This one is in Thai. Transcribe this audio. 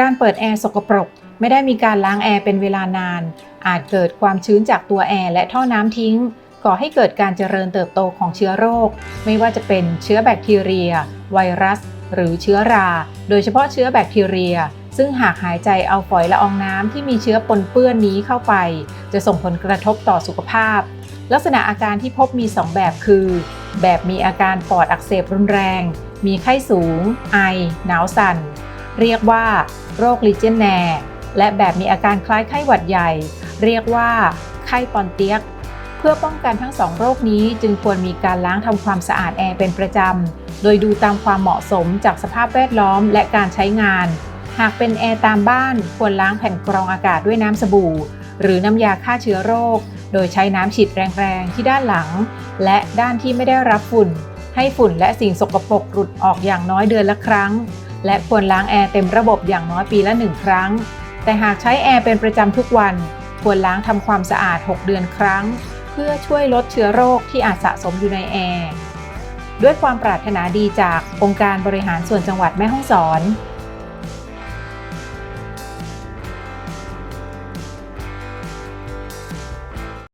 การเปิดแอร์สกปรก ไม่ได้มีการล้างแอร์เป็นเวลานาน อาจเกิดความชื้นจากตัวแอร์และท่อน้ำทิ้ง ก่อให้เกิดการเจริญเติบโตของเชื้อโรค ไม่ว่าจะเป็นเชื้อแบคทีเรีย ไวรัส หรือเชื้อรา โดยเฉพาะเชื้อแบคทีเรีย ซึ่งหากหายใจเอาฝอยละอองน้ำที่มีเชื้อปนเปื้อนนี้เข้าไป จะส่งผลกระทบต่อสุขภาพ ลักษณะอาการที่พบมี 2 แบบคือ แบบมีอาการปอดอักเสบรุนแรง มีไข้สูง ไอ หนาวสั่น เรียกว่า โรคลิเจนแนและแบบมีอาการคล้ายไข้หวัดใหญ่ เรียกว่า ไข้ปอนเตียก เพื่อป้องกันทั้งสองโรคนี้จึงควรมีการล้างทำความสะอาดแอร์เป็นประจำ โดยดูตามความเหมาะสมจากสภาพแวดล้อมและการใช้งาน หากเป็นแอร์ตามบ้านควรล้างแผ่นกรองอากาศด้วยน้ำสบู่ หรือน้ำยาฆ่าเชื้อโรค โดยใช้น้ำฉีดแรงๆที่ด้านหลัง และด้านที่ไม่ได้รับฝุ่นให้ฝุ่นและสิ่งสกปรกหลุดออกอย่างน้อยเดือนละครั้ง และควรล้างแอร์เต็มระบบอย่างน้อยปีละหนึ่งครั้ง แต่หากใช้แอร์เป็นประจำทุกวัน ควรล้างทำความสะอาด 6 เดือนครั้ง เพื่อช่วยลดเชื้อโรคที่อาจสะสมอยู่ในแอร์ ด้วยความปรารถนาดีจากองค์การบริหารส่วนจังหวัดแม่ฮ่องสอน